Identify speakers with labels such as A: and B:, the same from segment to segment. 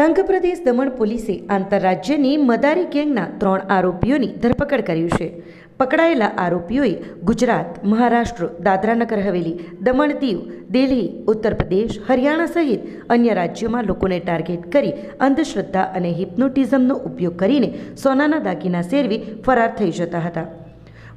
A: સંઘપ્રદેશ દમણ પોલીસે આંતરરાજ્યની મદારી ગેંગના ત્રણ આરોપીઓની ધરપકડ કર્યું છે. પકડાયેલા આરોપીઓએ ગુજરાત, મહારાષ્ટ્ર, દાદરાનગર હવેલી, દમણ દીવ, દિલ્હી, ઉત્તર પ્રદેશ, હરિયાણા સહિત અન્ય રાજ્યોમાં લોકોને ટાર્ગેટ કરી અંધશ્રદ્ધા અને હિપ્નોટિઝમનો ઉપયોગ કરીને સોનાના દાગીના સેરવી ફરાર થઈ જતા હતા.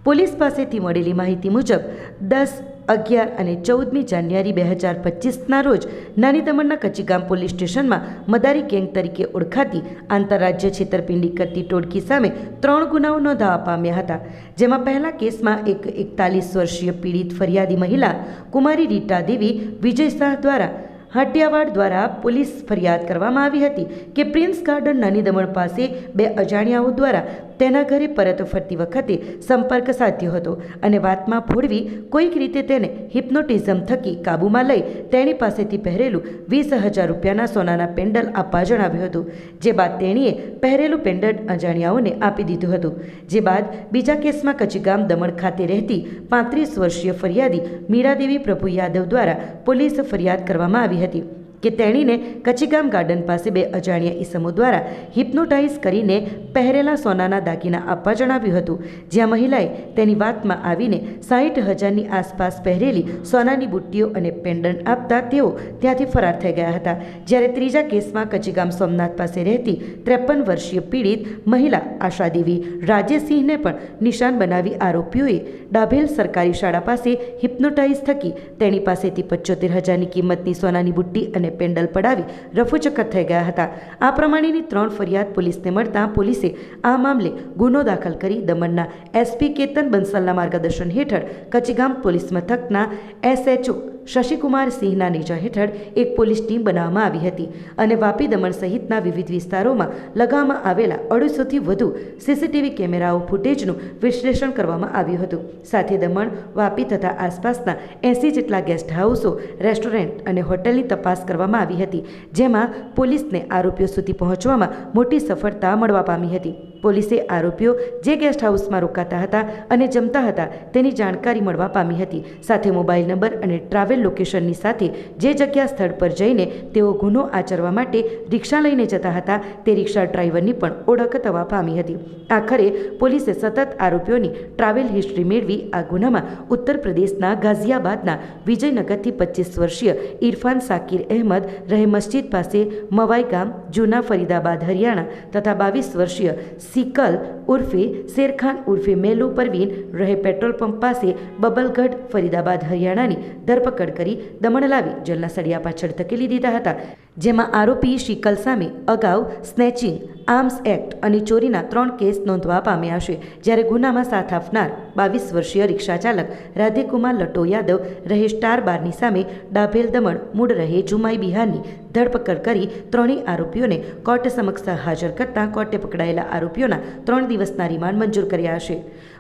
A: પોલીસ પાસેથી મળેલી માહિતી મુજબ દસ, અગિયાર અને ચૌદમી જાન્યુઆરી બે હજાર પચીસના રોજ નાની દમણના કચીગામ પોલીસ સ્ટેશનમાં મદારી ગેંગ તરીકે ઓળખાતી આંતરરાજ્ય છેતરપિંડી કરતી ટોળકી સામે ત્રણ ગુનાઓ નોંધાવા પામ્યા હતા, જેમાં પહેલા કેસમાં એક એકતાલીસ વર્ષીય પીડિત ફરિયાદી મહિલા કુમારી રીટા દેવી, વિજય શાહ દ્વારા હાટિયાવાડ દ્વારા પોલીસ ફરિયાદ કરવામાં આવી હતી કે પ્રિન્સ ગાર્ડન નાની દમણ પાસે બે અજાણ્યાઓ દ્વારા તેના ઘરે પરત ફરતી વખતે સંપર્ક સાધ્યો હતો અને વાતમાં ભોળવી કોઈક રીતે તેને હિપ્નોટિઝમ થકી કાબૂમાં લઈ તેણી પાસેથી પહેરેલું વીસ હજાર રૂપિયાના સોનાના પેન્ડલ આપવા જણાવ્યું હતું. જે બાદ તેણીએ પહેરેલું પેન્ડલ અજાણ્યાઓને આપી દીધું હતું. જે બાદ બીજા કેસમાં કચીગામ દમણ ખાતે રહેતી પાંત્રીસ વર્ષીય ફરિયાદી મીરાદેવી પ્રભુ યાદવ દ્વારા પોલીસ ફરિયાદ કરવામાં આવી હતી. કે તેણીને કચીગામ ગાર્ડન પાસે બે અજાણ્યા ઈસમો દ્વારા હિપ્નોટાઇઝ કરીને પહેરેલા સોનાના દાગીના આપવા જણાવ્યું હતું. જ્યાં મહિલાએ તેની વાતમાં આવીને સાહીઠ હજારની આસપાસ પહેરેલી સોનાની બુટ્ટીઓ અને પેન્ડન્ટ આપતા તેઓ ત્યાંથી ફરાર થઈ ગયા હતા. જ્યારે ત્રીજા કેસમાં કચીગામ સોમનાથ પાસે રહેતી ત્રેપન વર્ષીય પીડિત મહિલા આશાદેવી રાજેશસિંહને પણ નિશાન બનાવી આરોપીઓએ ડાભેલ સરકારી શાળા પાસે હિપ્નોટાઇઝ થકી તેણી પાસેથી પચોતેર હજારની કિંમતની સોનાની બુટ્ટી અને પેન્ડલ પડાવી રફુચક્કર થઈ ગયા હતા. આ પ્રમાણેની ત્રણ ફરિયાદ પોલીસને મળતા પોલીસે આ મામલે ગુનો દાખલ કરી દમણના એસપી કેતન બંસલના માર્ગદર્શન હેઠળ કચીગામ પોલીસ મથકના એસએચઓ શશિકુમાર સિંહના નેજા હેઠળ એક પોલીસ ટીમ બનાવવામાં આવી હતી અને વાપી દમણ સહિતના વિવિધ વિસ્તારોમાં લગાવવામાં આવેલા અઢીસોથી વધુ સીસીટીવી કેમેરાઓ ફૂટેજનું વિશ્લેષણ કરવામાં આવ્યું હતું. સાથે દમણ, વાપી તથા આસપાસના એંસી જેટલા ગેસ્ટ હાઉસો રેસ્ટોરન્ટ અને હોટલની તપાસ કરવામાં આવી હતી, જેમાં પોલીસને આરોપીઓ સુધી પહોંચવામાં મોટી સફળતા મળવા પામી હતી. પોલીસે આરોપીઓ જે ગેસ્ટ હાઉસમાં રોકાતા હતા અને જમતા હતા તેની જાણકારી મળવા પામી હતી. સાથે મોબાઈલ નંબર અને ટ્રાવેલ લોકેશનની સાથે જે જગ્યા સ્થળ પર જઈને તેઓ ગુનો આચરવા માટે રિક્ષા લઈને જતા હતા તે રિક્ષા ડ્રાઈવરની પણ ઓળખ થવા પામી હતી. આખરે પોલીસે સતત આરોપીઓની ટ્રાવેલ હિસ્ટ્રી મેળવી આ ગુનામાં ઉત્તર પ્રદેશના ગાઝિયાબાદના વિજયનગરથી પચીસ વર્ષીય ઇરફાન સાકિર અહેમદ રહે મસ્જિદ પાસે મવાઈ ગામ, જૂના ફરીદાબાદ, હરિયાણા તથા બાવીસ વર્ષીય સિકલ ઉર્ફે શેરખાન ઉર્ફે મેલુ પરવીન રહે પેટ્રોલ પંપ પાસે બબલગઢ, ફરીદાબાદ, હરિયાણાની ધરપકડ કરી દમણ લાવી જેલના સળિયા પાછળ ધકેલી દીધા હતા. જેમાં આરોપી શિકલ સામે અગાઉ સ્નેચિંગ, આર્મ્સ એક્ટ અને ચોરીના ત્રણ કેસ નોંધવા પામ્યા છે, જ્યારે ગુનામાં સાથ આપનાર બાવીસ વર્ષીય રિક્ષા ચાલક રાધેકુમાર લટો યાદવ રહે સ્ટાર બારની સામે ડાભેલ દમણ, મૂળ રહે જુમાઈ બિહારની ધરપકડ કરી ત્રણેય આરોપીઓને કોર્ટ સમક્ષ હાજર કરતાં કોર્ટે પકડાયેલા આરોપીઓના ત્રણ દિવસના રિમાન્ડ મંજૂર કર્યા છે.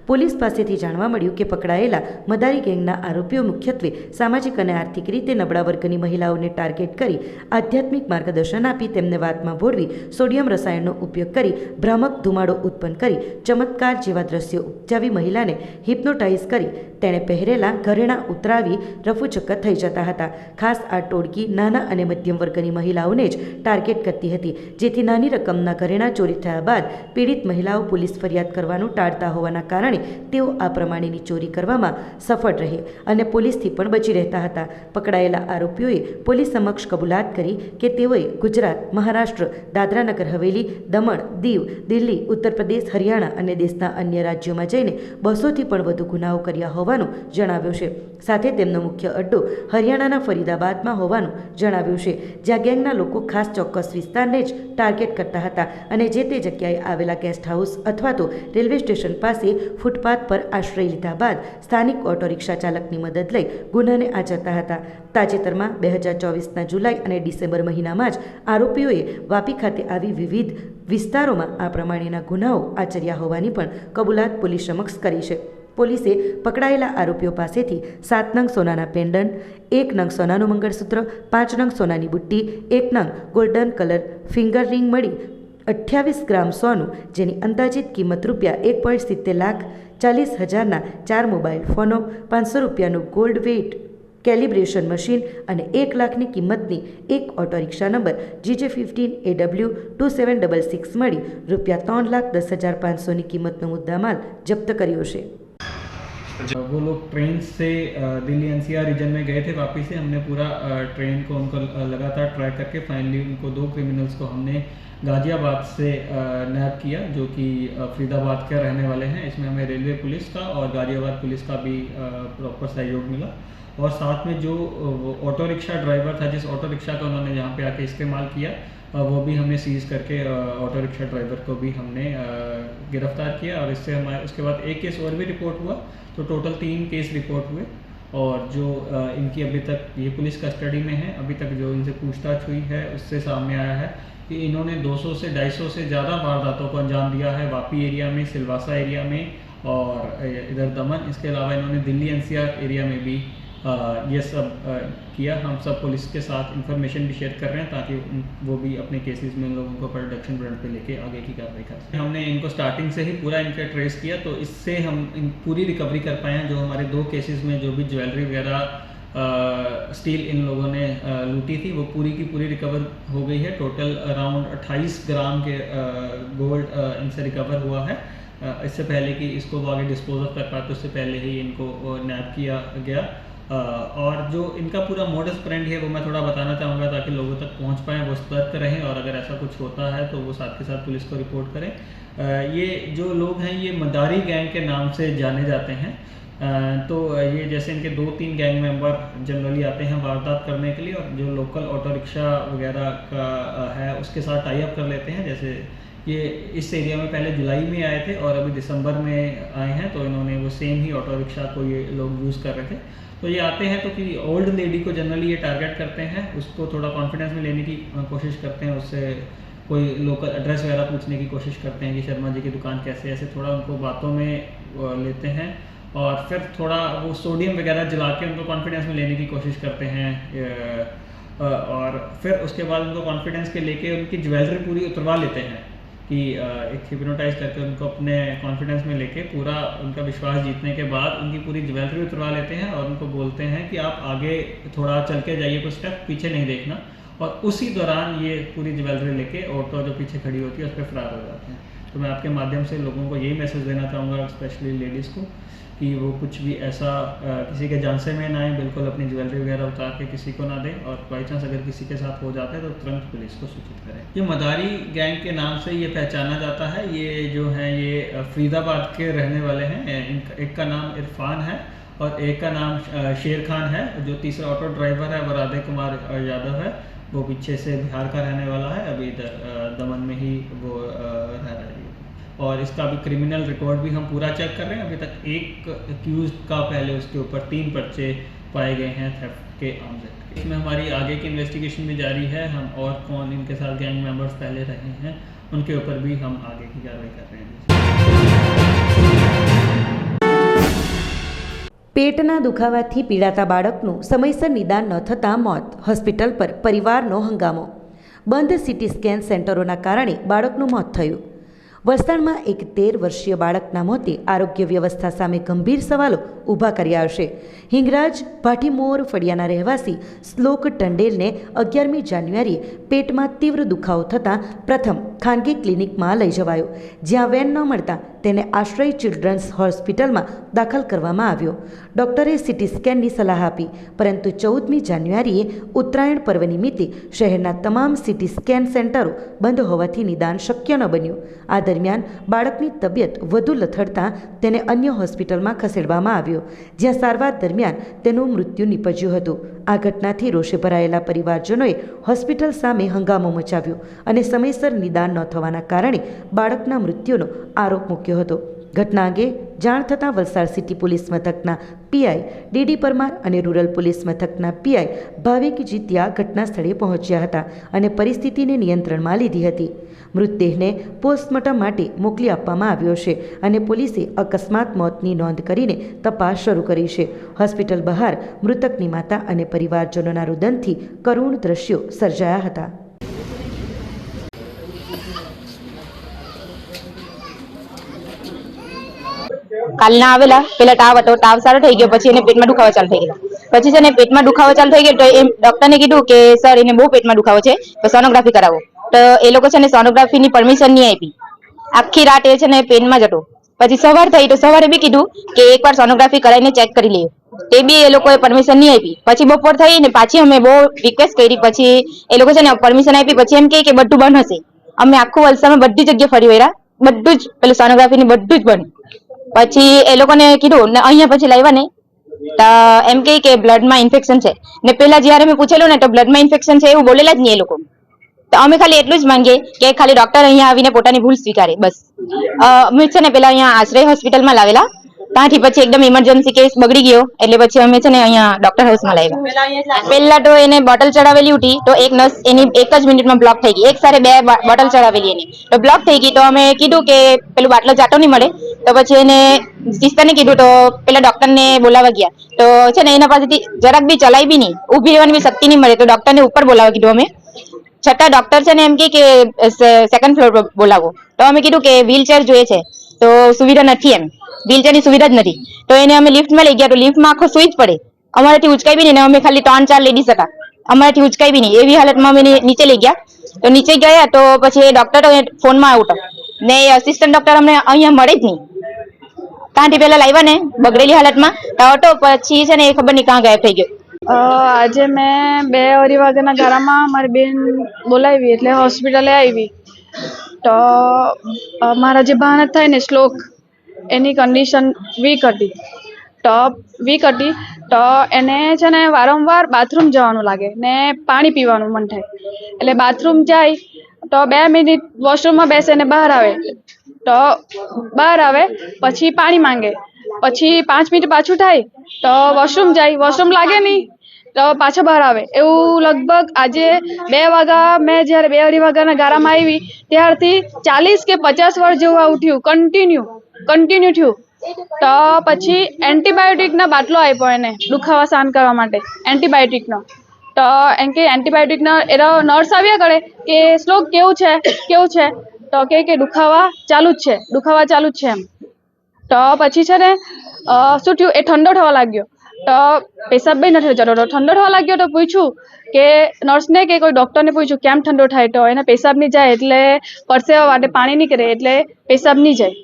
A: પોલીસ પાસેથી જાણવા મળ્યું કે પકડાયેલા મદારી ગેંગના આરોપીઓ મુખ્યત્વે સામાજિક અને આર્થિક રીતે નબળા વર્ગની મહિલાઓને ટાર્ગેટ કરી આધ્યાત્મિક માર્ગદર્શન આપી તેમને વાતમાં ભોળવી સોડિયમ રસાયણનો ઉપયોગ કરી ભ્રામક ધુમાડો ઉત્પન્ન કરી ચમત્કાર જેવા દ્રશ્યો ઉપજાવી મહિલાને હિપ્નોટાઇઝ કરી તેણે પહેરેલા ઘરેણાં ઉતરાવી રફુચક્કર થઈ જતા હતા. ખાસ આ ટોળકી નાના અને મધ્યમ વર્ગની મહિલાઓને જ ટાર્ગેટ કરતી હતી, જેથી નાની રકમના ઘરેણાં ચોરી થયા બાદ પીડિત મહિલાઓ પોલીસ ફરિયાદ કરવાનું ટાળતા હોવાના કારણે તેઓ આ પ્રમાણેની ચોરી કરવામાં સફળ રહે અને પોલીસથી પણ બચી રહેતા હતા. પકડાયેલા આરોપીઓએ પોલીસ સમક્ષ કબૂલાત કરી કે તેઓએ ગુજરાત, મહારાષ્ટ્ર, દાદરાનગર, હવેલી, દમણ, દીવ, દિલ્હી ઉત્તર હરિયાણા અને દેશના અન્ય રાજ્યોમાં જઈને બસોથી પણ વધુ ગુનાઓ કર્યા હોવાનું જણાવ્યું છે. સાથે તેમનો મુખ્ય અડ્ડો હરિયાણાના ફરીદાબાદમાં હોવાનું જણાવ્યું છે. જ્યાં ગેંગના લોકો ખાસ ચોક્કસ વિસ્તારને જ ટાર્ગેટ કરતા હતા અને જે તે જગ્યાએ આવેલા ગેસ્ટ હાઉસ અથવા તો રેલવે સ્ટેશન પાસે ફૂટપાથ પર આશ્રય લીધા બાદ સ્થાનિક ઓટો રિક્ષા ચાલકની મદદ લઈ ગુનાને આચરતા હતા. તાજેતરમાં બે હજાર ચોવીસના જુલાઈ અને ડિસેમ્બર મહિનામાં જ આરોપીઓએ વાપી ખાતે આવી વિવિધ વિસ્તારોમાં આ પ્રમાણેના ગુનાઓ આચર્યા હોવાની પણ કબૂલાત પોલીસ સમક્ષ કરી છે. પોલીસે પકડાયેલા આરોપીઓ પાસેથી સાત નંગ સોનાના પેન્ડન્ટ એક નંગ સોનાનું મંગળસૂત્ર, પાંચ નંગ સોનાની બુટ્ટી, એક નંગ ગોલ્ડન કલર ફિંગર રિંગ મળી અઠ્યાવીસ ગ્રામ સોનું જેની અંદાજિત કિંમત રૂપિયા એક પોઈન્ટ સિત્તેર લાખ ચાલીસ હજારના ચાર મોબાઈલ ફોનો પાંચસો રૂપિયાનું ગોલ્ડ વેઇટ કેલિબ્રેશન મશીન અને એક લાખની કિંમતની એક auto rickshaw number GJ fifteen A W two seven double six મળી રૂપિયા ત્રણ લાખ દસ હજાર પાંચસોની કિંમતનો મુદ્દામાલ જપ્ત કર્યો છે
B: वो लोग ट्रेन से अ, दिल्ली एनसीआर रीजन में गए थे वापस से हमने पूरा अ, ट्रेन को उनको अ, लगातार ट्रैक करके फाइनली उनको दो क्रिमिनल्स को हमने गाजियाबाद से नैब किया, जो कि फरीदाबाद के रहने वाले हैं। इसमें हमें रेलवे पुलिस का और गाजियाबाद पुलिस का भी प्रॉपर सहयोग मिला। और साथ में जो ऑटो रिक्शा ड्राइवर था, जिस ऑटो रिक्शा का उन्होंने यहाँ पे आके इस्तेमाल किया वो भी हमने सीज करके ऑटो रिक्शा ड्राइवर को भी हमने गिरफ़्तार किया। और इससे हमारे, उसके बाद एक केस और भी रिपोर्ट हुआ तो टोटल तीन केस रिपोर्ट हुए। और जो इनकी अभी तक, ये पुलिस कस्टडी में है। अभी तक जो इनसे पूछताछ हुई है, उससे सामने आया है। कि इन्होंने 200 से 250 से ज़्यादा वारदातों को अंजाम दिया है, वापी एरिया में, सिलवासा एरिया में और इधर दमन। इसके अलावा इन्होंने दिल्ली एनसीआर एरिया में भी ये सब किया। हम सब पुलिस के साथ इंफॉर्मेशन भी शेयर कर रहे हैं ताकि वो भी अपने केसेस में लोगों को प्रोडक्शन ब्रांड पे लेके आगे की कार्रवाई कर सकें। हमने इनको स्टार्टिंग से ही पूरा इनका ट्रेस किया तो इससे हम पूरी रिकवरी कर पाए हैं। जो हमारे दो केसेस में जो भी ज्वेलरी वगैरह स्टील इन लोगों ने लूटी थी। वो पूरी की पूरी रिकवर हो गई है। टोटल अराउंड 28 ग्राम के गोल्ड इनसे रिकवर हुआ है। इससे पहले कि इसको वो आगे डिस्पोज ऑफ़ कर पाते, उससे पहले ही इनको नैप किया गया। और जो इनका पूरा मोडस फ्रेंड है, वो मैं थोड़ा बताना चाहूँगा ताकि लोगों तक पहुँच पाएँ, वो सतर्क रहें और अगर ऐसा कुछ होता है तो वो साथ के साथ पुलिस को रिपोर्ट करें। ये जो लोग हैं, ये मदारी गैंग के नाम से जाने जाते हैं। तो ये जैसे इनके दो तीन गैंग मेंबर जनरली आते हैं वारदात करने के लिए और जो लोकल ऑटो रिक्शा वगैरह का है, उसके साथ टाई अप कर लेते हैं। जैसे ये इस एरिया में पहले जुलाई में आए थे और अभी दिसंबर में आए हैं तो इन्होंने वो सेम ही ऑटो रिक्शा को ये लोग यूज़ कर रहे थे। तो ये आते हैं तो कि ओल्ड लेडी को जनरली ये टारगेट करते हैं, उसको थोड़ा कॉन्फिडेंस में लेने की कोशिश करते हैं, उससे कोई लोकल एड्रेस वगैरह पूछने की कोशिश करते हैं कि शर्मा जी की दुकान कैसे ऐसे थोड़ा उनको बातों में लेते हैं। और फिर थोड़ा वो सोडियम वगैरह जला के उनको कॉन्फिडेंस में लेने की कोशिश करते हैं और फिर उसके बाद उनको कॉन्फिडेंस के लेके उनकी ज्वेलरी पूरी उतरवा लेते हैं कि एक हिप्नोटाइज करके उनको अपने कॉन्फिडेंस में लेके पूरा उनका विश्वास जीतने के बाद उनकी पूरी ज्वेलरी उतरवा लेते हैं और उनको बोलते हैं कि आप आगे थोड़ा चल के जाइए कुछ स्टेप पीछे नहीं देखना। और उसी दौरान ये पूरी ज्वेलरी लेके ऑटो जो पीछे खड़ी होती है उस पर फरार हो जाते हैं। तो मैं आपके माध्यम से लोगों को यही मैसेज देना चाहूँगा स्पेशली लेडीज़ को कि वो कुछ भी ऐसा अ, किसी के जानसे में ना आए बिल्कुल अपनी ज्वेलरी वगैरह उतार के किसी को ना दें और बाई चांस अगर किसी के साथ हो जाता है तो तुरंत पुलिस को सूचित करें। ये मदारी गैंग के नाम से ये पहचाना जाता है। ये जो है ये फरीदाबाद के रहने वाले हैं। एक का नाम इरफान है और एक का नाम शेर खान है जो तीसरा ऑटो ड्राइवर है वो राधे कुमार यादव है। वो पीछे से बिहार का रहने वाला है। अभी दमन में ही वो रह रहा है। और इसका भी क्रिमिनल रिकॉर्ड भी हम पूरा चेक कर रहे हैं अभी तक एक अक्यूज का पहले उसके ऊपर तीन पर्चे पाए गए हैं थेफ्ट के आमजेड के इसमें हमारी आगे की इन्वेस्टिगेशन भी जारी है हम और कौन इनके साथ गैंग मेंबर्स पहले रहे हैं उनके ऊपर भी हम आगे की कार्रवाई कर रहे हैं
A: પેટના દુખાવાથી પીડાતા બાળકનું સમયસર નિદાન ન થતાં મોત હોસ્પિટલ પર પરિવારનો હંગામો બંધ સિટી સ્કેન સેન્ટરોના કારણે બાળકનું મોત થયું વલસાડમાં એક તેર વર્ષીય બાળકના મોતે આરોગ્ય વ્યવસ્થા સામે ગંભીર સવાલો ઊભા કર્યા હશે. હિંગરાજ ભાટીમોર ફળિયાના રહેવાસી શ્લોક ટંડેલને અગિયારમી જાન્યુઆરીએ પેટમાં તીવ્ર દુખાવો થતાં પ્રથમ ખાનગી ક્લિનિકમાં લઈ જવાયો. જ્યાં વેન ન મળતા તેને આશ્રય ચિલ્ડ્રન્સ હોસ્પિટલમાં દાખલ કરવામાં આવ્યો. ડૉક્ટરે સીટી સ્કેનની સલાહ આપી, પરંતુ ચૌદમી જાન્યુઆરીએ ઉત્તરાયણ પર્વ નિમિત્તે શહેરના તમામ સિટી સ્કેન સેન્ટરો બંધ હોવાથી નિદાન શક્ય ન બન્યું. આ દરમિયાન બાળકની તબિયત વધુ લથડતા તેને અન્ય હોસ્પિટલમાં ખસેડવામાં આવ્યો, જ્યાં સારવાર દરમિયાન તેનું મૃત્યુ નીપજ્યું હતું. આ ઘટનાથી રોષે ભરાયેલા પરિવારજનોએ હોસ્પિટલ સામે હંગામો મચાવ્યો અને સમયસર નિદાન ન થવાના કારણે બાળકના મૃત્યુનો આરોપ મૂક્યો હતો. ઘટના અંગે જાણ થતાં વલસાડ સિટી પોલીસ મથકના પીઆઈ, ડીડી પરમાર અને રૂરલ પોલીસ મથકના પીઆઈ ભાવિક જીત્યા ઘટના સ્થળે પહોંચ્યા હતા અને પરિસ્થિતિને નિયંત્રણમાં લીધી હતી. મૃતદેહને પોસ્ટમોર્ટમ માટે મોકલી આપવામાં આવ્યો છે અને પોલીસે અકસ્માત મોતની નોંધ કરીને તપાસ શરૂ કરી છે. હોસ્પિટલ બહાર મૃતકની માતા અને પરિવારજનોના રુદનથી કરુણ દ્રશ્યો સર્જાયા હતા.
C: કાલના આવેલા, પેલા તાવ હતો, તાવ સારો થઈ ગયો, પછી એને પેટમાં દુખાવો ચાલુ થઈ ગયો. પછી છે ને પેટમાં દુખાવો ચાલુ થઈ ગયો તો એમ ડોક્ટરને કીધું કે, સર, એને બહુ પેટમાં દુખાવો છે, તો સોનોગ્રાફી કરાવો. તો એ લોકો છે ને સોનોગ્રાફીની પરમિશન નહીં આપી. આખી રાત એ છે ને પેનમાં જ હતો. પછી સવાર થઈ તો સવારે બી કીધું કે એકવાર સોનોગ્રાફી કરાવીને ચેક કરી લઈએ. તે બી એ લોકોએ પરમિશન નહીં આપી. પછી બપોર થઈ ને પાછી અમે બહુ રિક્વેસ્ટ કરી, પછી એ લોકો છે ને પરમિશન આપી, પછી એમ કે, બધું બંધ હશે. અમે આખું વલસાડમાં બધી જગ્યાએ ફરી વળ્યા. બધું જ, પેલું સોનોગ્રાફીની બધું જ બંધ. પછી એ લોકોને કીધું, ને અહીંયા પછી લાવ્યા ને તો એમ કહે કે બ્લડમાં ઇન્ફેક્શન છે. ને પેલા જ્યારે મેં પૂછેલું ને, તો બ્લડમાં ઇન્ફેક્શન છે? એવું બોલેલા જ નહીં એ લોકો. તો અમે ખાલી એટલું જ માંગીએ કે ખાલી ડોક્ટર અહીંયા આવીને પોતાની ભૂલ સ્વીકારે, બસ. અમે છે ને પેલા અહીંયા આશ્રય હોસ્પિટલમાં લાવેલા. ત્યાંથી પછી એકદમ ઇમરજન્સી કેસ બગડી ગયો. એટલે પછી અમે છે ને અહીંયા ડોક્ટર હાઉસમાં લાવ્યા. પહેલા તો એને બોટલ ચડાવેલી ઉઠી તો એક નસ એની એક જ મિનિટમાં બ્લોક થઈ ગઈ. એક સાથે બે બોટલ ચડાવેલી એની. તો બ્લોક થઈ ગઈ તો અમે કીધું કે પેલું બાટલો જાટો નહીં મળે. તો પછી એને સિસ્ટરને કીધું તો પેલા ડોક્ટરને બોલાવવા ગયા. તો છે ને એના પાસેથી જરાક બી ચલાઈ બી નહીં. ઊભી રહેવાની બી શક્તિ નહીં મળે. તો ડોક્ટરને ઉપર બોલાવવા કીધું અમે. છતાં ડોક્ટર છે ને એમ કે સેકન્ડ ફ્લોર પર બોલાવો. તો અમે કીધું કે વ્હીલચેર જોઈએ છે. તો સુવિધા નથી એમ. વ્હીલચેરની સુવિધા જ નથી. તો એને અમે લિફ્ટમાં લઈ ગયા, તો લિફ્ટમાં આખો સુઈ જ પડે. અમારાથી ઉચકાઈ બી નહીં અમે ખાલી ત્રણ ચાર લેડીઝ હતા. અમારાથી ઉચકાઈ બી નહીં. એવી હાલતમાં અમે નીચે લઈ ગયા. તો નીચે ગયા તો પછી એ ડોક્ટર ફોનમાં આવતો ને એ અસિસ્ટન્ટ ડોક્ટર અમને અહીંયા મળે જ નહીં. ત્યાંથી પેલા લાવ્યા ને બગડેલી હાલતમાં. તો પછી છે ને એ ખબર નહીં કાં ગાયબ થઈ ગયો.
D: આજે મેં બે અઢી વાગ્યાના ગાળામાં મારી બેન બોલાવી, એટલે હોસ્પિટલે આવી. તો મારા જે ભાન થાય ને શ્લોક એની કન્ડિશન વીક હતી. તો વીક હતી. તો એને છે ને વારંવાર બાથરૂમ જવાનું લાગે ને પાણી પીવાનું મન થાય. એટલે બાથરૂમ જાય, તો બે મિનિટ વોશરૂમમાં બેસે ને બહાર આવે. તો બહાર આવે, પછી પાણી માંગે. પછી પાંચ મિનિટ પાછું થાય, તો વોશરૂમ જાય. વોશરૂમ લાગે નહીં તો પાછો બહાર આવે. એવું લગભગ આજે બે વાગ્યા મેં જ્યારે બે અઢી વાગ્યાના ગારામાં આવી, ત્યારથી ચાલીસ કે પચાસ વાર જેવું આ ઉઠ્યું. કન્ટિન્યુ કન્ટિન્યુ થયું. તો પછી એન્ટીબાયોટિકનો બાટલો આપ્યો એને, દુખાવા શાંત કરવા માટે એન્ટીબાયોટિકનો તો એમ કે એન્ટીબાયોટિકનો એનો નર્સ આવ્યા કરે કે, શ્લોક કેવું છે? કેવું છે? તો કે કે, દુખાવા ચાલુ જ છે, દુખાવા ચાલુ જ છે એમ. તો પછી છે ને શું થયું? એ ઠંડો થવા લાગ્યો. તો પેશાબ બી નથી જતો તો ઠંડો થવા લાગ્યો તો પૂછ્યું કે નર્સને કે કોઈ ડૉક્ટરને પૂછ્યું, કેમ ઠંડો થાય? તો એને પેશાબ નહીં જાય એટલે પરસેવા માટે પાણી નહીં કરે એટલે પેશાબ નહીં જાય.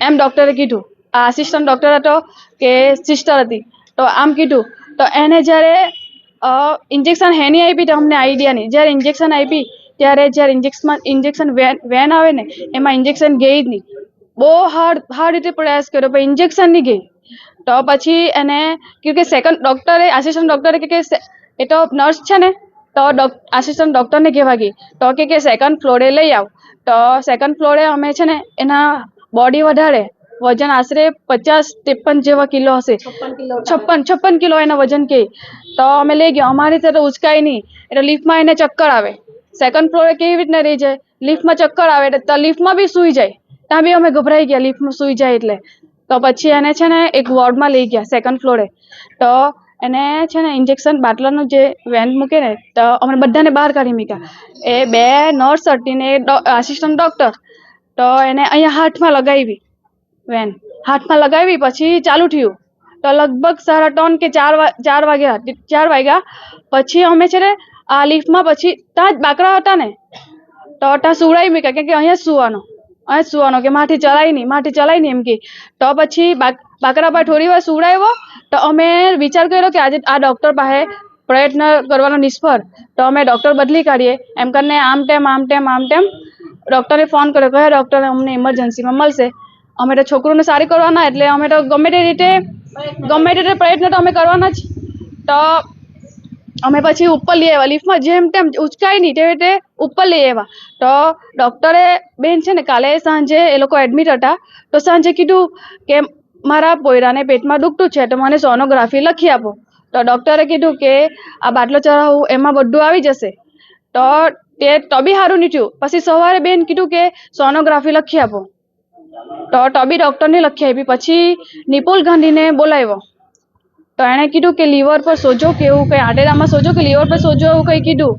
D: એમ ડૉક્ટરે કીધું. આ આસિસ્ટન્ટ ડૉક્ટર હતો કે સિસ્ટર હતી. તો આમ કીધું. તો એને જ્યારે ઇન્જેક્શન હેની આપી તો અમને આઈડિયા નહીં. જ્યારે ઇન્જેક્શન આપી, ત્યારે જ્યારે ઇન્જેક્શન ઇન્જેક્શન વેન આવે ને, એમાં ઇન્જેક્શન ગઈ જ નહીં. બહુ હાર્ડ હાર્ડ રીતે પ્રયાસ કર્યો, પણ ઇન્જેક્શન નહીં ગઈ. તો પછી એને કે સેકન્ડ ડૉક્ટરે આસિસ્ટન્ટ ડૉક્ટરે કે એ તો નર્સ છે ને, તો આસિસ્ટન્ટ ડૉક્ટરને કહેવા ગઈ. તો કે સેકન્ડ ફ્લોરે લઈ આવ. તો સેકન્ડ ફ્લોરે અમે છે ને, એના બોડી વધારે વજન આશરે પચાસ ત્રેપન જેવા કિલો હશે. છપ્પન છપ્પન કિલો એના વજન કે. તો અમે લઈ ગયા. અમારી તો ઉચકાય નહીં. એટલે લિફ્ટમાં એને ચક્કર આવે. સેકન્ડ ફ્લોરે કેવી રીતના રહી જાય? લિફ્ટમાં ચક્કર આવે એટલે લિફ્ટમાં બી સૂઈ જાય. ત્યાં બી અમે ગભરાઈ ગયા. લિફ્ટમાં સૂઈ જાય એટલે. તો પછી એને છે ને એક વોર્ડમાં લઈ ગયા સેકન્ડ ફ્લોરે તો એને છે ને ઇન્જેક્શન બાટલાનું જે વેન મૂકે ને તો અમે બધાને બહાર કાઢી મૂક્યા. એ બે નર્સ હતી ને આસિસ્ટન્ટ ડૉક્ટર તો એને અહીંયા હાથમાં લગાવી. વેન, હાથમાં લગાવી પછી ચાલુ થયું. તો લગભગ સાડા ત્રણ કે ચાર ચાર વાગ્યા ચાર વાગ્યા પછી અમે છે ને આ લિફ્ટમાં પછી ત્યાં જ બાકરા હતા ને. તો ત્યાં સુવડાવી મૂક્યા કેમ કે અહીંયા સુવાનો અહીંયા સુવાનો કે માથી ચલાય નહીં, માથી ચલાય નહીં એમ કે. તો પછી બાક- બાકરા પર થોડી વાર સુવડાવ્યો, તો અમે વિચાર કર્યો કે આજે આ ડૉક્ટર પાસે પ્રયત્ન કરવાનો નિષ્ફળ. તો અમે ડૉક્ટર બદલી કાઢીએ. એમ કરીને આમ તેમ આમ તેમ આમ તેમ ડૉક્ટરે ફોન કર્યો કયા ડૉક્ટર અમને ઇમરજન્સીમાં મળશે. અમે તો છોકરોને સારી કરવાના, એટલે અમે તો ગમે તે રીતે, ગમે તે રીતે પ્રયત્ન તો અમે કરવાના જ. તો અમે પછી ઉપર લઈ આવ્યા લિફ્ટમાં જેમ તેમ ઉચકાય નહીં, તેવી રીતે ઉપર લઈ આવ્યા. તો ડૉક્ટરે બેન છે ને, કાલે સાંજે એ લોકો એડમિટ હતા, તો સાંજે કીધું કે મારા પોયરાને પેટમાં દુખતું છે, તો મને સોનોગ્રાફી લખી આપો. તો ડૉક્ટરે કીધું કે આ બાટલો ચઢાવવું એમાં બધું આવી જશે. તો તે તો હારું થયું પછી સવારે બેન કીધું કે સોનોગ્રાફી લખી આપો. તો તો ડોક્ટરને લખી આપી. પછી નિપુલ ગાંધીને બોલાવ્યો. તો એણે કીધું કે લીવર પર સોજો કે એવું કંઈ આટેડામાં સોજો કે લીવર પર સોજો એવું કંઈ કીધું.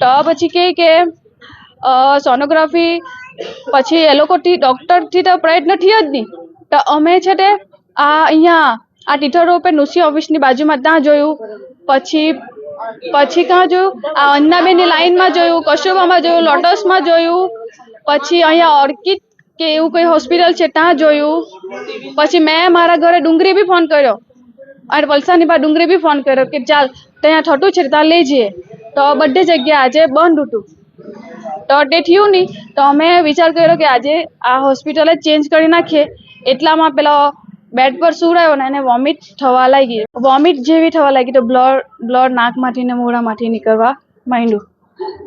D: તો પછી કહે કે સોનોગ્રાફી પછી એ લોકોથી ડૉક્ટરથી તો પ્રયત્ન થયો જ નહીં. તો અમે છે તે આ અહીંયા આ ટીઠર રોડ નુસી ઓફિસની બાજુમાં ત્યાં જોયું. પછી પછી ક્યાં જોયું આ અંજનાબેનની લાઈનમાં જોયું કસ્તુરબામાં જોયું, લોટસમાં જોયું, પછી અહીંયા ઓર્કિડ કે એવું કોઈ હોસ્પિટલ છે, ત્યાં જોયું. પછી મેં મારા ઘરે ડુંગરી બી ફોન કર્યો. અને વલસાડની બહાર ડુંગરી બી ફોન કર્યો કે ચાલ, ત્યાં થતું છે, ત્યાં લઈ જઈએ. તો બધી જગ્યા આજે બંધ હતું. તો તે થયું નહીં. તો અમે વિચાર કર્યો કે આજે આ હોસ્પિટલ ચેન્જ કરી નાખીએ. એટલામાં પેલો બેડ પર સુરાયો ને એને વોમિટ થવા લાગી. વોમિટ જેવી થવા લાગી તો બ્લડ બ્લડ નાકમાંથી ને મોઢામાંથી નીકળવા માંડ્યું.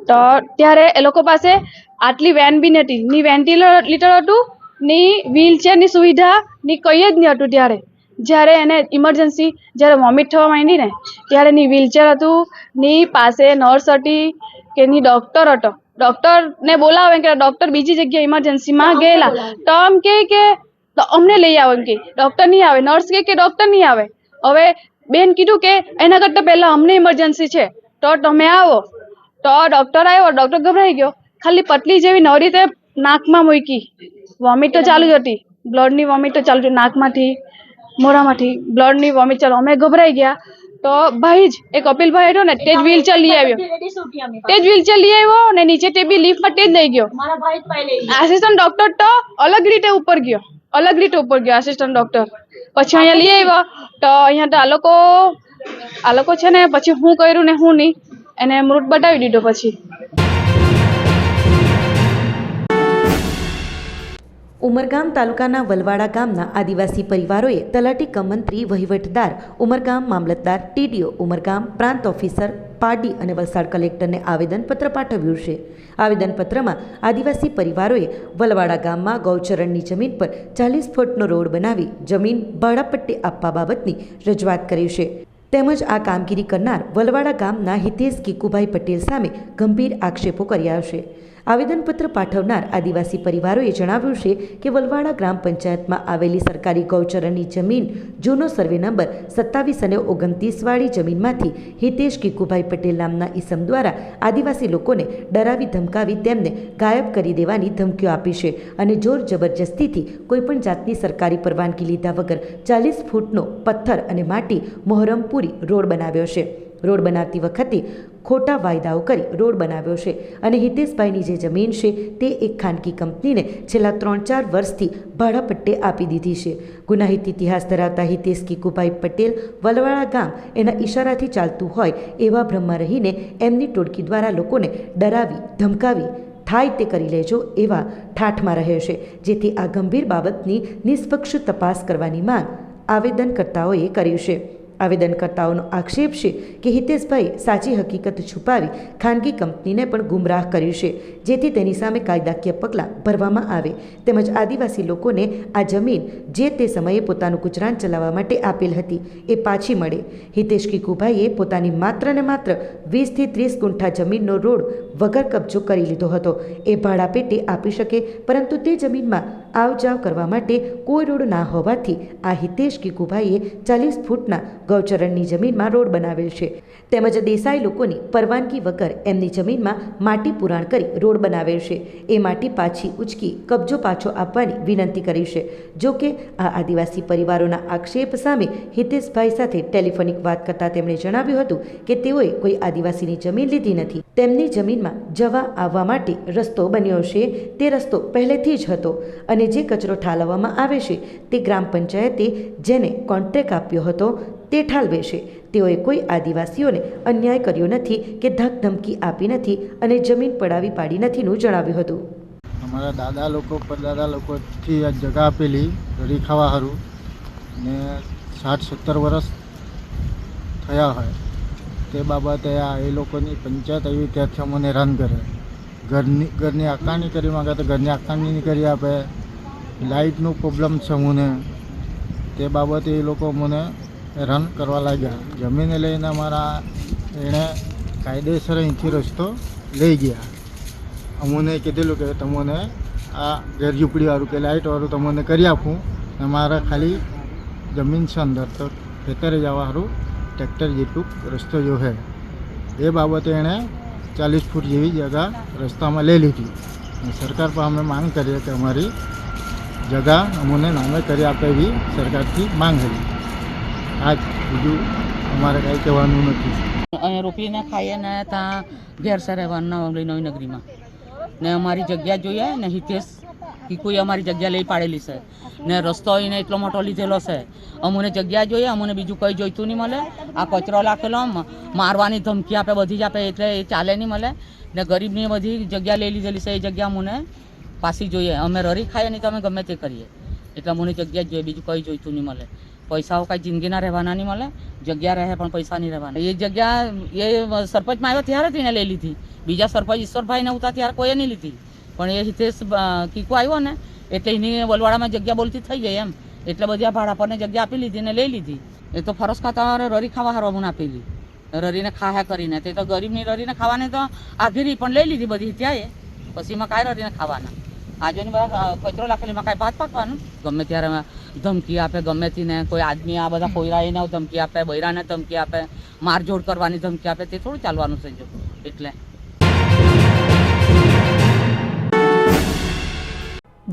D: તો ત્યારે એ લોકો પાસે આટલી વેન બી નથી ની વેન્ટિલેટર હતું, ની વ્હીલચેરની સુવિધા, ની કંઈ જ નહીં હતું ત્યારે. જ્યારે એને ઇમરજન્સી જ્યારે વોમિટ થવા માંડી ને, ત્યારે ની વ્હીલચેર હતું, ની પાસે નર્સ હતી કે ની ડૉક્ટર હતો. ડૉક્ટરને બોલાવે કે ડૉક્ટર બીજી જગ્યાએ ઇમરજન્સીમાં ગયેલા. તો આમ કે તો અમને લઈ આવો એમ કે ડૉક્ટર નહીં આવે નર્સ કે કે ડૉક્ટર નહીં આવે? હવે બેન કીધું કે એના કરતાં પહેલાં અમને ઇમરજન્સી છે. તો તમે આવો. તો ડૉક્ટર આવ્યો ડૉક્ટર ગભરાઈ ગયો. ખાલી પતલી જેવી નવરી તે નાકમાં મૂકી. વોમિટ તો ચાલુ જ હતી. બ્લડની વોમિટ તો ચાલુ હતી. નાકમાંથી, મોઢામાંથી. બ્લડની વોમિટ ચાલુ. અમે ગભરાઈ ગયા. તો ભાઈ જ એ કપિલભાઈ હતો ને તે જ વ્હીલચેર લઈ આવ્યો. તે જ વ્હીલચેર લઈ આવ્યો અને નીચે તે બી લિફ્ટમાં તે જ લઈ ગયો. આસિસ્ટન્ટ ડોક્ટર તો અલગ રીતે ઉપર ગયો અલગ રીતે ઉપર ગયો આસિસ્ટન્ટ ડોક્ટર પછી અહીંયા લઈ આવ્યો તો અહીંયા તો આ લોકો આ લોકો છે ને પછી હું કર્યું ને હું નહીં એને મૃત બતાવી દીધો પછી.
A: ઉમરગામ તાલુકાના વલવાડા ગામના આદિવાસી પરિવારોએ તલાટી કમ વહીવટદાર, ઉમરગામ મામલતદાર, ટીડીઓ, ઉમરગામ પ્રાંત ઓફિસર, પારડી અને વલસાડ કલેક્ટરને આવેદનપત્ર પાઠવ્યું છે. આવેદનપત્રમાં આદિવાસી પરિવારોએ વલવાડા ગામમાં ગૌચરણની જમીન પર ચાલીસ ફૂટનો રોડ બનાવી જમીન ભાડાપટ્ટી આપવા બાબતની રજૂઆત કરી છે. તેમજ આ કામગીરી કરનાર વલવાડા ગામના હિતેશ કીકુભાઈ પટેલ સામે ગંભીર આક્ષેપો કર્યા છે. આવેદનપત્ર પાઠવનાર આદિવાસી પરિવારોએ જણાવ્યું છે કે વલવાડા ગ્રામ પંચાયતમાં આવેલી સરકારી ગૌચરણની જમીન, જૂનો સર્વે નંબર સત્તાવીસ અને ઓગણત્રીસવાળી જમીનમાંથી હિતેશ કીકુભાઈ પટેલ નામના ઈસમ દ્વારા આદિવાસી લોકોને ડરાવી ધમકાવી તેમને ગાયબ કરી દેવાની ધમકીઓ આપી છે અને જોર જબરજસ્તીથી કોઈપણ જાતની સરકારી પરવાનગી લીધા વગર ચાલીસ ફૂટનો પથ્થર અને માટી મોહરમપુરી રોડ બનાવ્યો છે. રોડ બનાવતી વખતે ખોટા વાયદાઓ કરી રોડ બનાવ્યો છે અને હિતેશભાઈની જે જમીન છે તે એક ખાનગી કંપનીને છેલ્લા ત્રણ ચાર વર્ષથી ભાડાપટ્ટે આપી દીધી છે. ગુનાહિત ઇતિહાસ ધરાવતા હિતેશ કીકુભાઈ પટેલ વલવાળા ગામ એના ઈશારાથી ચાલતું હોય એવા ભ્રમમાં રહીને એમની ટોળકી દ્વારા લોકોને ડરાવી, ધમકાવી, થાય તે કરી લેજો એવા ઠાઠમાં રહે છે. જેથી આ ગંભીર બાબતની નિષ્પક્ષ તપાસ કરવાની માંગ આવેદનકર્તાઓએ કર્યું છે. આવેદનકર્તાઓનો આક્ષેપ છે કે હિતેશભાઈ સાચી હકીકત છુપાવી ખાનગી કંપનીને પણ ગુમરાહ કર્યું છે, જેથી તેની સામે કાયદાકીય પગલાં ભરવામાં આવે. તેમજ આદિવાસી લોકોને આ જમીન જે તે સમયે પોતાનું ગુજરાન ચલાવવા માટે આપેલ હતી, એ પાછી મળે. હિતેશ કિકુભાઈએ પોતાની માત્ર ને માત્ર વીસથી ત્રીસ ગુંઠા જમીનનો રોડ વગર કબજો કરી લીધો હતો. એ ભાડા પેટે આપી શકે, પરંતુ તે જમીનમાં આવ જાવ કરવા માટે કોઈ રોડ ના હોવાથી આ હિતેશ કીકુભાઈએ ચાલીસ ફૂટના ગૌચરણની જમીનમાં રોડ બનાવેલ છે. તેમજ દેસાઈ લોકોની પરવાનગી વગર એમની જમીનમાં માટી પુરાણ કરી રોડ બનાવેલ છે. એ માટી પાછી ઉચકી કબજો પાછો આપવાની વિનંતી કરી છે. જોકે આ આદિવાસી પરિવારોના આક્ષેપ સામે હિતેશભાઈ સાથે ટેલિફોનિક વાત કરતાં તેમણે જણાવ્યું હતું કે તેઓએ કોઈ આદિવાસીની જમીન લીધી નથી. તેમની જમીનમાં જવા આવવા માટે રસ્તો બન્યો છે. તે રસ્તો પહેલેથી જ હતો અને જે કચરો ઠાલવવામાં આવે છે, તે ગ્રામ પંચાયતે જેને કોન્ટ્રાક્ટ આપ્યો હતો, તે ઠાલવે છે. તેઓએ કોઈ આદિવાસીઓને અન્યાય કર્યો નથી કે ધમકી આપી નથી અને જમીન પડાવી પાડી નથીનું જણાવ્યું હતું.
E: અમારા દાદા લોકો, પરદાદા લોકોથી આ જગા આપેલી રડી ખાવા હારું ને સાઠ સત્તર વર્ષ થયા હોય. તે બાબતે આ એ લોકોની પંચાયત આવી ત્યાંથી અમને હેરાન કરે. ઘરની ઘરની આકારણી કરી માંગે તો ઘરની આકારણી કરી આપે. લાઇટનું પ્રોબ્લેમ છે મને. તે બાબતે એ લોકો મને રન કરવા લાગ્યા. જમીને લઈને મારા એણે કાયદેસર અહીંથી રસ્તો લઈ ગયા. અમને કીધેલું કે તમને આ ઘેર ઝૂંપડીવાળું કે લાઇટવાળું તમને કરી આપું ને મારે ખાલી જમીન છે અંદર. તો ખેતરે જવા સારું ટ્રેક્ટર જેટલું રસ્તો જો છે એ બાબતે એણે ચાલીસ ફૂટ જેવી જગા રસ્તામાં લઈ લીધી. સરકાર પર અમે માંગ કરીએ કે અમારી જગા અમને નામે કરી આપે એવી સરકારથી માંગ હતી આ બીજું અમારે કાંઈ કહેવાનું નથી.
F: અહીંયા રોપીને ખાઈએ ને ત્યાં ઘેર સર રહેવાનું નવી નવી નગરીમાં. ને અમારી જગ્યા જોઈએ ને હિતેશ કે કોઈ અમારી જગ્યા લઈ પાડેલી છે. ને રસ્તો એને એટલો મોટો લીધેલો છે. અમને જગ્યા જોઈએ, અમને બીજું કંઈ જોઈતું નહીં મળે. આ કચરો લાખેલો મારવાની ધમકી આપે, બધી જ આપે, એટલે એ ચાલે નહીં મળે. ને ગરીબની બધી જગ્યા લઈ લીધેલી છે, એ જગ્યા અમને પાછી જોઈએ. અમે રરી ખાઈએ નહીં તો અમે ગમે તે કરીએ. એટલે મને જગ્યા જ જોઈએ. બીજું કંઈ જોઈતું નહીં મળે. પૈસાઓ કાંઈ જિંદગીના રહેવાના નહીં મળે. જગ્યા રહે પણ પૈસા નહીં રહેવાના. એ જગ્યા એ સરપંચમાં આવ્યો ત્યારે એને લઈ લીધી. બીજા સરપંચ ઈશ્વરભાઈને ઉતા ત્યારે કોઈએ નહીં લીધી. પણ એ હિતેશ કીકુ આવ્યો ને, એટલે એની વલવાડામાં જગ્યા બોલતી થઈ ગઈ એમ. એટલે બધી ભાડા પરને જગ્યા આપી લીધી ને લઈ લીધી. એ તો ફરસ ખાતા રરી ખાવા હારવા મને આપેલી રરીને ખાયા કરીને. તે તો ગરીબની રરીને ખાવાને તો આઘીરી પણ લઈ લીધી બધી ત્યાં પછી એમાં કાંઈ રરીને ખાવાના. આજુની બધા કચરો લાખેલી એમાં કાંઈ ભાત પાકવાનું? ગમે ત્યારે ધમકી આપે, ગમે તેને કોઈ આદમી આ બધા કોયરા એને ધમકી આપે, બૈરાને ધમકી આપે મારજોડ કરવાની ધમકી આપે, તે થોડું ચાલવાનું છે એટલે.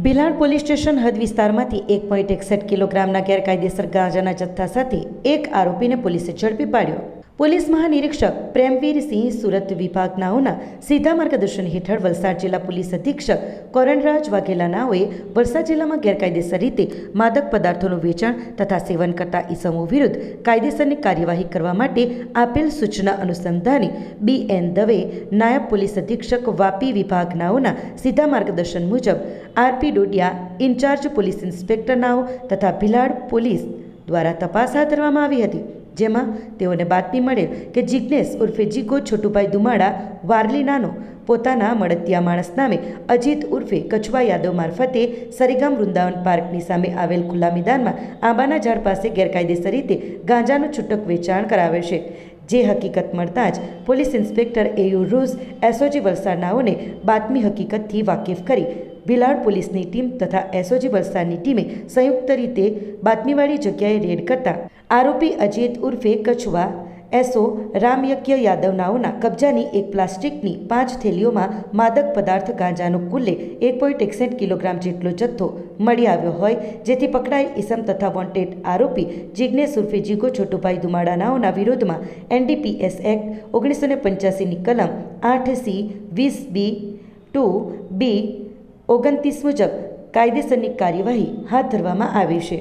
A: ભિલાડ પોલીસ સ્ટેશન હદ વિસ્તારમાંથી એક પોઈન્ટ એકસઠ કિલોગ્રામના ગેરકાયદેસર ગાંજાના જથ્થા સાથે એક આરોપીને પોલીસે ઝડપી પાડ્યો. પોલીસ મહાનિરીક્ષક પ્રેમવીરસિંહ સુરત વિભાગનાઓના સીધા માર્ગદર્શન હેઠળ વલસાડ જિલ્લા પોલીસ અધિક્ષક કોરણરાજ વાઘેલાનાઓએ વલસાડ જિલ્લામાં ગેરકાયદેસર રીતે માદક પદાર્થોનું વેચાણ તથા સેવન કરતા ઇસમો વિરુદ્ધ કાયદેસરની કાર્યવાહી કરવા માટે આપેલ સૂચના અનુસંધાને બી એન દવે નાયબ પોલીસ અધિક્ષક વાપી વિભાગનાઓના સીધા માર્ગદર્શન મુજબ આરપી ડોડિયા, ઇન્ચાર્જ પોલીસ ઇન્સ્પેક્ટરનાઓ તથા ભિલાડ પોલીસ દ્વારા તપાસ હાથ ધરવામાં આવી હતી. જેમાં તેઓને બાતમી મળેલ કે જિજ્ઞેશ ઉર્ફે જીગો છોટુભાઈ દુમાડા વારલીનાનો પોતાના મળતિયા માણસ નામે અજીત ઉર્ફે કછવા યાદવ મારફતે સરીગામ વૃંદાવન પાર્કની સામે આવેલ ખુલ્લા મેદાનમાં આંબાના ઝાડ પાસે ગેરકાયદેસર રીતે ગાંજાનું છૂટક વેચાણ કરાવે છે. જે હકીકત મળતાં જ પોલીસ ઇન્સ્પેક્ટર એયુ રૂઝ, એસઓજી વલસાડનાઓને બાતમી હકીકતથી વાકેફ કરી ભિલાડ પોલીસની ટીમ તથા એસઓજી વલસાડની ટીમે સંયુક્ત રીતે બાતમીવાળી જગ્યાએ રેડ કરતા. આરોપી અજીત ઉર્ફે કછવા એસઓ રામયજ્ઞ યાદવનાઓના કબજાની એક પ્લાસ્ટિકની પાંચ થેલીઓમાં માદક પદાર્થ ગાંજાનો કુલ્લે એક પોઈન્ટ એકસઠ કિલોગ્રામ જેટલો જથ્થો મળી આવ્યો હોય, જેથી પકડાયેલ ઈસમ તથા વોન્ટેડ આરોપી જિજ્ઞેશ ઉર્ફે જીગો છોટુભાઈ દુમાડાનાઓના વિરોધમાં એનડીપીએસ એક્ટ ઓગણીસો પંચ્યાસીની કલમ આઠ સી વીસ બી ટુ બી ઓગણત્રીસ મુજબ કાયદેસરની કાર્યવાહી હાથ ધરવામાં આવી છે.